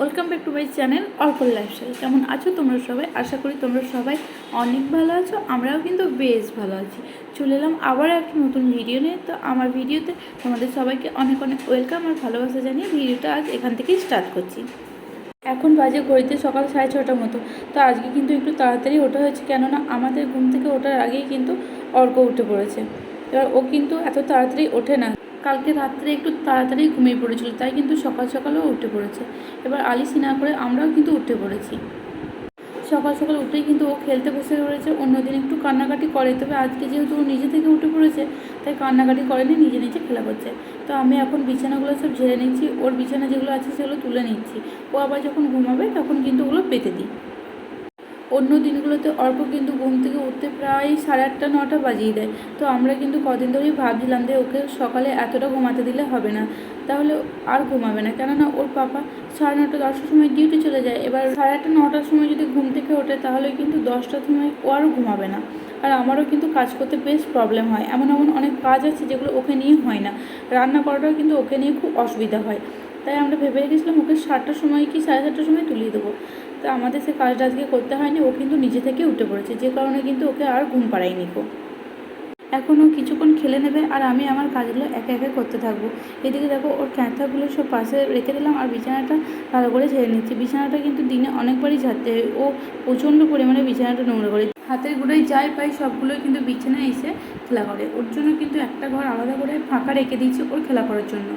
Welcome back to my channel অর্কল lifestyle. কেমন আছো তোমরা সবাই? আশা করি তোমরা সবাই অনেক ভালো আছো, আমরাও কিন্তু বেশ ভালো আছি। চলে এলাম আবার একটা নতুন ভিডিও নিয়ে। তো আমার ভিডিওতে তোমাদের সবাইকে অনেক অনেক ওয়েলকাম আর ভালোবাসা জানিয়ে ভিডিওটা আজ এখান থেকেই স্টার্ট করছি। এখন বাজে ঘড়িতে সকাল সাড়ে ছটার মতো। তো আজকে কিন্তু একটু তাড়াতাড়ি ওঠা হয়েছে, কেননা আমাদের ঘুম থেকে ওঠার আগেই কিন্তু অর্ক উঠে পড়েছে। এবার ও কিন্তু এত তাড়াতাড়ি ওঠে না। কালকে রাত্রে একটু তাড়াতাড়ি ঘুমিয়ে পড়েছিল, তাই কিন্তু সকাল সকালও উঠে পড়েছে। এবার আলি সিনা করে আমরাও কিন্তু উঠে পড়েছি। সকাল সকাল উঠেই কিন্তু ও খেলতে বসে পড়েছে অন্যদিন একটু কান্নাকাটি করে। তবে আজকে যেহেতু ও নিজে থেকে উঠে পড়েছে, তাই কান্নাকাটি করেনি, নিজে নিজে খেলা করছে। তো আমি এখন বিছানাগুলো সব ঝেড়ে নিচ্ছি, ওর বিছানা যেগুলো আছে সেগুলো তুলে নিচ্ছি। ও আবার যখন ঘুমাবে তখন কিন্তু ওগুলো পেতে দিই। অন্য দিনগুলোতে অল্প কিন্তু ঘুম থেকে উঠতে প্রায় সাড়ে আটটা, নটা বাজিয়ে দেয়। তো আমরা কিন্তু কদিন ধরেই ভাবছিলাম যে ওকে সকালে এতটা ঘুমাতে দিলে হবে না। তাহলে আর ঘুমাবে না। কেননা ওর পাপা সাড়ে নটা, দশটার সময় ডিউটি চলে যায়। এবার সাড়ে আটটা, নটার সময় যদি ঘুম থেকে ওঠে, তাহলে কিন্তু দশটার সময় ও আরও ঘুমাবে না। আর আমারও কিন্তু কাজ করতে বেশ প্রবলেম হয়। এমন এমন অনেক কাজ আছে যেগুলো ওকে নিয়ে হয় না। রান্না করাটাও কিন্তু ওকে নিয়ে খুব অসুবিধা হয়। তাই আমরা ভেবে রেখেছিলাম ওকে সাতটার সময় কি সাড়ে সাতটার সময় তুলিয়ে দেবো। তো আমাদের সে কাজটা আজকে করতে হয়নি, ও কিন্তু নিজে থেকে উঠে পড়েছে, যে কারণে কিন্তু ওকে আর ঘুম পাড়ায়নি কো এখনও কিছুক্ষণ খেলে নেবে আর আমি আমার কাজগুলো একে একে করতে থাকব। এদিকে দেখো ওর ক্যাঁথাগুলো সব পাশে রেখে দিলাম আর বিছানাটা ভালো করে ঝেড়ে নিচ্ছি। বিছানাটা কিন্তু দিনে অনেকবারই ঝাড়তে হয়। ও প্রচণ্ড পরিমাণে বিছানাটা নোংরা করে। হাতের গুঁড়োয় যাই পাই সবগুলোই কিন্তু বিছানায় এসে খেলা করে। ওর জন্য কিন্তু একটা ঘর আলাদা করে ফাঁকা রেখে দিয়েছি ওর খেলা করার জন্য।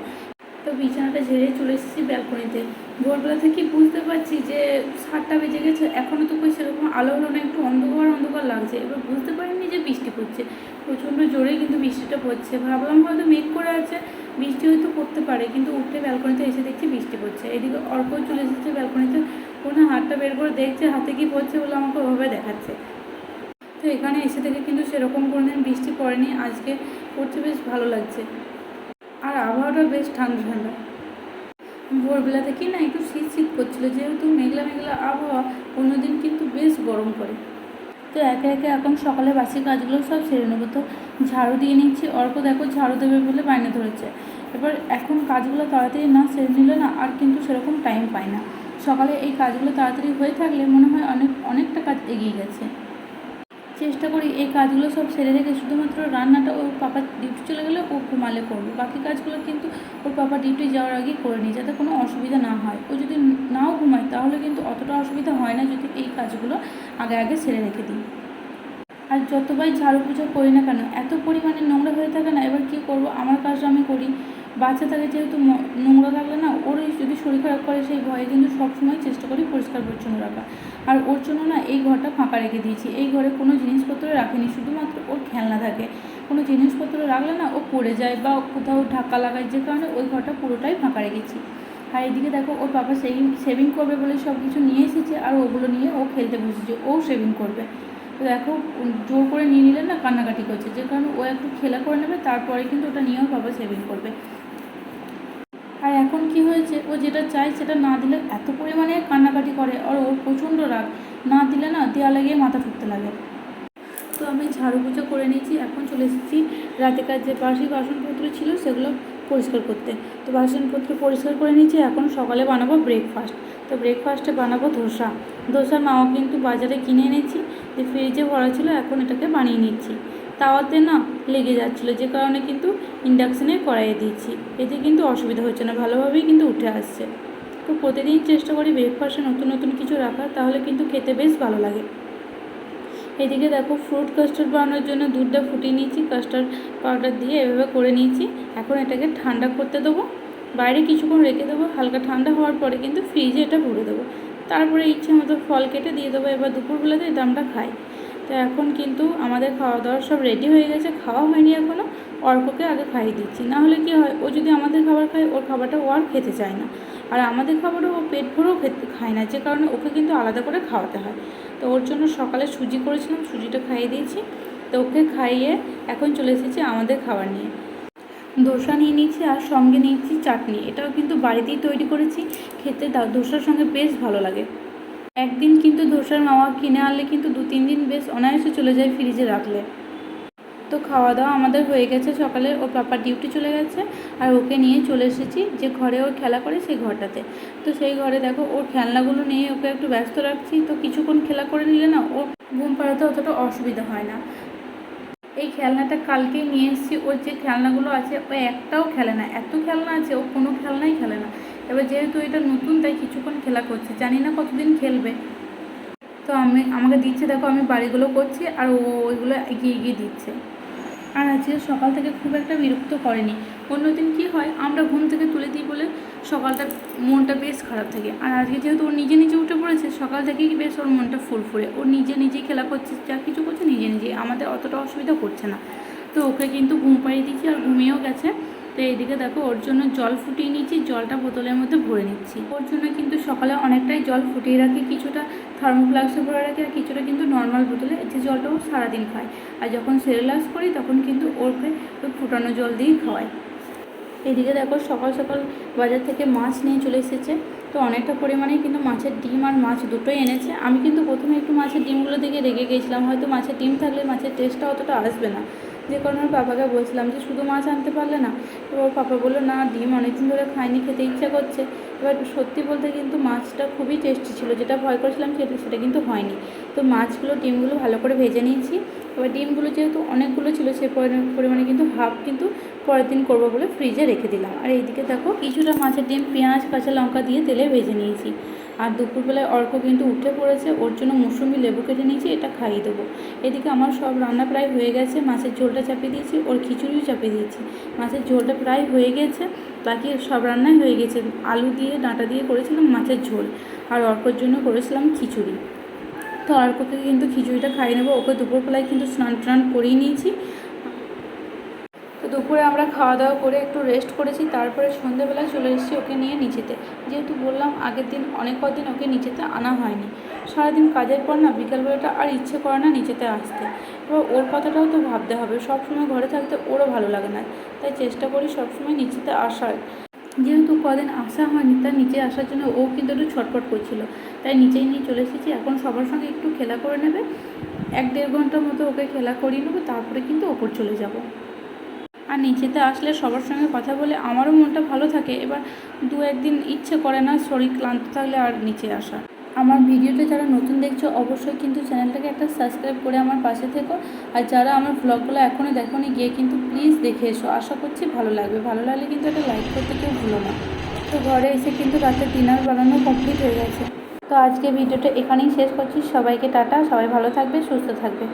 তো বিছানাটা ঝেড়ে চলে এসেছি ব্যালকনিতে। ভোরবেলা থেকে বুঝতে পারছি যে সাতটা বেজে গেছে এখনও তো সেরকম আলো হলো না, একটু অন্ধকার অন্ধকার লাগছে। এবার বুঝতে পারিনি যে বৃষ্টি পড়ছে। প্রচণ্ড জোরেই কিন্তু বৃষ্টিটা পড়ছে। ভাবলাম হয়তো মেঘ করে আছে, বৃষ্টি হয়তো পড়তে পারে, কিন্তু উঠে ব্যালকনিতে এসে দেখছি বৃষ্টি পড়ছে। এদিকে অর্ক চলে এসেছে ব্যালকনিতে, কোনো হাতটা বের করে দেখছে, হাতে কি পড়ছে বলে আমাকে ওভাবে দেখাচ্ছে। তো এখানে এসে থেকে কিন্তু সেরকম কোনোদিন বৃষ্টি পড়েনি, আজকে পড়তে বেশ ভালো লাগছে। আর আবহাওয়াটা বেশ ঠান্ডা ঠান্ডা। ভোরবেলা থেকেই না একটু শীত শীত করছিল, যেহেতু মেঘলা মেঘলা আবহাওয়া, অন্যদিন কিন্তু বেশ গরম করে তো একে একে এখন সকালে বাসি কাজগুলো সব সেরে নেব। তো ঝাড়ু দিয়ে নিচ্ছি, অর্ক দেখো ঝাড়ু দেবে বলে বাইনে ধরেছে। এবার এখন কাজগুলো তাড়াতাড়ি না সেরে নিলে না আর কিন্তু সেরকম টাইম পায় না। সকালে এই কাজগুলো তাড়াতাড়ি হয়ে থাকলে মনে হয় অনেক, অনেকটা কাজ এগিয়ে গেছে। চেষ্টা করি এই কাজগুলো সব সেরে রেখে শুধুমাত্র রান্নাটা ওর পাপা ডিউটি চলে গেলে ও ঘুমালে করব। বাকি কাজগুলো কিন্তু ওর পাপা ডিউটি যাওয়ার আগেই করে নিই যাতে কোনো অসুবিধা না হয়। ও যদি নাও ঘুমায় তাহলে কিন্তু অতটা অসুবিধা হয় না যদি এই কাজগুলো আগে আগে সেরে রেখে দিই। আর যতবার ঝাড়ু পুজো করি না কেন, এত পরিমাণে নোংরা হয়ে থাকে না, এবার কী করব? আমার কাজটা আমি করি। বাচ্চা থাকে যেহেতু নোংরা থাকলে না ওর যদি শরীর খারাপ করে, সেই ভয়ে কিন্তু সবসময় চেষ্টা করি পরিষ্কার পরিচ্ছন্ন রাখা। আর ওর জন্য না এই ঘরটা ফাঁকা রেখে দিয়েছি। এই ঘরে কোনো জিনিসপত্র রাখিনি, শুধুমাত্র ওর খেলনা থাকে। কোনো জিনিসপত্র রাখলে না ও পড়ে যায় বা কোথাও ধাক্কা লাগায়, যে কারণে ওই ঘরটা পুরোটাই ফাঁকা রেখেছি। আর এদিকে দেখো, ওর বাবা সেভিং সেভিং করবে বলে সব কিছু নিয়ে এসেছে, আর ওগুলো নিয়ে ও খেলতে বসেছে, ও সেভিং করবে। তো দেখো জোর করে নিয়ে নিলে না কান্নাকাটি করছে, যে কারণে ও একটু খেলা করে নেবে, তারপরে কিন্তু ওটা নিয়েও বাবা সেভিং করবে। আর এখন কি হয়েছে? ও যেটা চায় সেটা না দিলে এত পরিমাণে কান্নাকাটি করে আর ওর প্রচণ্ড রাগ। না দিলে না দেওয়ালে গিয়ে মাথা ঠুকতে লাগে। তো আমি ঝাড়ু পুজো করে নিয়েছি। এখন চলে এসেছি রাতেকার যে বাসি বাসনপত্র ছিল সেগুলো পরিষ্কার করতে। তো বাসনপত্র পরিষ্কার করে নিয়েছি। এখন সকালে বানাবো ব্রেকফাস্ট তো ব্রেকফাস্টে বানাবো ধোসা। ধোসার মাও কিন্তু বাজারে কিনে এনেছি। যে ফ্রিজে ভরা ছিল, এখন এটাকে বানিয়ে নিচ্ছি। তাওয়াতে না লেগে যাচ্ছিল, যে কারণে কিন্তু ইন্ডাকশানে কড়াইয়ে দিয়েছি। এতে কিন্তু অসুবিধা হচ্ছে না, ভালোভাবেই কিন্তু উঠে আসছে। তো প্রতিদিন চেষ্টা করি ব্রেকফাস্টে নতুন নতুন কিছু রাখার, তাহলে কিন্তু খেতে বেশ ভালো লাগে। এদিকে দেখো ফ্রুট কাস্টার্ড বানানোর জন্য দুধটা ফুটিয়ে নিয়েছি কাস্টার্ড পাউডার দিয়ে এভাবে করে নিয়েছি। এখন এটাকে ঠান্ডা করতে দেবো। বাইরে কিছুক্ষণ রেখে দেবো, হালকা ঠান্ডা হওয়ার পরে কিন্তু ফ্রিজে এটা ভরে দেবো। তারপরে ইচ্ছে মতো ফল কেটে দিয়ে দেবো। এবার দুপুরবেলাতে এটা আমরা খাই। তো এখন কিন্তু আমাদের খাওয়া দাওয়া সব রেডি হয়ে গেছে, খাওয়া হয়নি এখনও অর্ককে আগে খাইয়ে দিচ্ছি। না হলে কি হয়, ও যদি আমাদের খাবার খায়, ওর খাবারটা ও আর খেতে চায় না। আর আমাদের খাবারও ও পেট ভরেও খেতে, খায় না, যে কারণে ওকে কিন্তু আলাদা করে খাওয়াতে হয়। তো ওর জন্য সকালে সুজি করেছিলাম, সুজিটা খাইয়ে দিয়েছি। তো ওকে খাইয়ে এখন চলে এসেছি আমাদের খাবার নিয়ে। ধোসা নিয়ে নিয়েছি আর সঙ্গে নিয়েছি চাটনি। এটাও কিন্তু বাড়িতেই তৈরি করেছি। খেতে ধোসার সঙ্গে বেশ ভালো লাগে। একদিন কিন্তু ধোসার মাওয়া কিনে আনলে কিন্তু দু, তিন দিন বেশ অনায়াসে চলে যায় ফ্রিজে রাখলে। তো খাওয়া দাওয়া আমাদের হয়ে গেছে সকালে ওর পাপার ডিউটি চলে গেছে, আর ওকে নিয়ে চলে এসেছি যে ঘরে ও খেলা করে সেই ঘরটাতে। তো সেই ঘরে দেখো ওর খেলনাগুলো নিয়ে ওকে একটু ব্যস্ত রাখছি, তো কিছুক্ষণ খেলা করে নিলে না ওর ঘুম পাড়াতে অতটা অসুবিধা হয় না। এই খেলনাটা কালকে নিয়ে এসেছি, ওর যে খেলনাগুলো আছে, ও একটাও খেলে না, এত খেলনা আছে, ও কোনো খেলনাই খেলে না। এবার যেহেতু এটা নতুন, তাই কিছুক্ষণ খেলা করছে। জানি না কতদিন খেলবে। তো আমি, আমাকে দিচ্ছে, দেখো আমি বাড়িগুলো করছি, আর ও ওইগুলো এগিয়ে এগিয়ে দিচ্ছে। আর আজকে সকাল থেকে খুব একটা বিরক্ত করেনি। অন্যদিন কি হয়, আমরা ঘুম থেকে তুলে দিই বলে সকালটা মনটা বেশ খারাপ থাকে। আর আজকে যেহেতু ও নিজে নিজে উঠে পড়েছে, সকাল থেকেই বেশ ওর মনটা ফুরফুরে। ও নিজে নিজেই খেলা করছে, যা কিছু করছে নিজে নিজেই আমাদের অতটা অসুবিধা করছে না। তো ওকে কিন্তু ঘুম পাড়িয়ে দিচ্ছি, আর ঘুমিয়েও গেছে। তো এইদিকে দেখো, ওর জন্য জল ফুটিয়ে নিচ্ছি জলটা বোতলের মধ্যে ভরে নিচ্ছি। ওর জন্য কিন্তু সকালে অনেকটাই জল ফুটিয়ে রাখি, কিছুটা থার্মোফ্লাক্সে ভরে রাখি আর কিছুটা কিন্তু নর্মাল বোতলে, যে জলটা ও সারাদিন খায়। আর যখন সেরেলাক্স করি, তখন কিন্তু ওরকে ওই ফুটানো জল দিয়েই খাওয়াই। এদিকে দেখো, সকাল সকাল বাজার থেকে মাছ নিয়ে চলে এসেছে। তো অনেকটা পরিমাণে কিন্তু মাছের ডিম আর মাছ দুটোই এনেছে। আমি কিন্তু প্রথমে একটু মাছের ডিমগুলো দেখে রেগে গিয়েছিলাম হয়তো মাছের ডিম থাকলে মাছের টেস্টটা অতটা আসবে না। যে কারণে ওর পাপাকে বলছিলাম যে শুধু মাছ আনতে পারলে না। তো ওর পাপা বলল, না, ডিম অনেকদিন ধরে খাইনি, খেতে ইচ্ছা করছে। এবার সত্যি বলতে কিন্তু মাছটা খুবই টেস্টি ছিল। যেটা ভয় করেছিলাম সেটা সেটা কিন্তু হয়নি। তো মাছগুলো, ডিমগুলো ভালো করে ভেজে নিয়েছি। এবার ডিমগুলো যেহেতু অনেকগুলো ছিল, সে পরি- পরিমাণে কিন্তু হাফ কিন্তু পরের দিন করব বলে ফ্রিজে রেখে দিলাম। আর এইদিকে দেখো, কিছুটা মাছের ডিম, পেঁয়াজ, কাঁচা লঙ্কা দিয়ে তেলে ভেজে নিয়েছি। আর দুপুরবেলায় অর্ক কিন্তু উঠে পড়েছে, ওর জন্য মৌসুমি লেবু কেটে নিয়েছি, এটা খাইয়ে দেবো। এদিকে আমার সব রান্না প্রায় হয়ে গেছে, মাছের ঝোলটা চাপিয়ে দিয়েছি, ওর খিচুড়িও চাপিয়ে দিয়েছি। মাছের ঝোলটা প্রায় হয়ে গেছে, বাকি সব রান্নাই হয়ে গেছে। আলু দিয়ে, ডাঁটা দিয়ে করেছিলাম মাছের ঝোল, আর অর্কর জন্য করেছিলাম খিচুড়ি। তো অর্ককে কিন্তু খিচুড়িটা খাইয়ে নেব, ওকে দুপুরবেলায় কিন্তু স্নান টান করিয়ে নিয়েছি। দুপুরে আমরা খাওয়া দাওয়া করে একটু রেস্ট করেছি, তারপরে সন্ধেবেলা চলে এসেছি ওকে নিয়ে নিচেতে। যেহেতু বললাম আগের দিন, অনেক কদিন ওকে নিচেতে আনা হয়নি। সারাদিন কাজের পর না বিকালবেলাটা আর ইচ্ছে করে না নিচেতে আসতে। এবার ওর কথাটাও তো ভাবতে হবে, সব সময় ঘরে থাকতে ওরও ভালো লাগে না। তাই চেষ্টা করি সবসময় নিচেতে আসার। যেহেতু কদিন আসা হয়নি তার নিচে আসার জন্য ও কিন্তু একটু ছটফট করছিল। তাই নিচেই নিয়ে চলে এসেছি, এখন সবার সঙ্গে একটু খেলা করে নেবে। এক দেড় ঘণ্টার মতো ওকে খেলা করিয়ে নেব, তারপরে কিন্তু ওপর চলে যাব। আর নিচেতে আসলে সবার সঙ্গে কথা বলে আমারও মনটা ভালো থাকে। এবার দু একদিন ইচ্ছে করে না শরীর ক্লান্ত থাকলে আর নিচে আসা। আমার ভিডিওটা যারা নতুন দেখছ অবশ্যই কিন্তু চ্যানেলটাকে একটা সাবস্ক্রাইব করে আমার পাশে থেকো। আর যারা আমার ব্লগগুলো এখনও দেখোনি গিয়ে কিন্তু প্লিজ দেখে এসো। আশা করছি ভালো লাগবে। ভালো লাগলে কিন্তু একটা লাইক করতে কেউ ভুলো না। তো ঘরে এসে কিন্তু রাতে ডিনার বানানো কমপ্লিট হয়ে গেছে। তো আজকে ভিডিওটা এখানেই শেষ করছি। সবাইকে টাটা। সবাই ভালো থাকবে, সুস্থ থাকবে।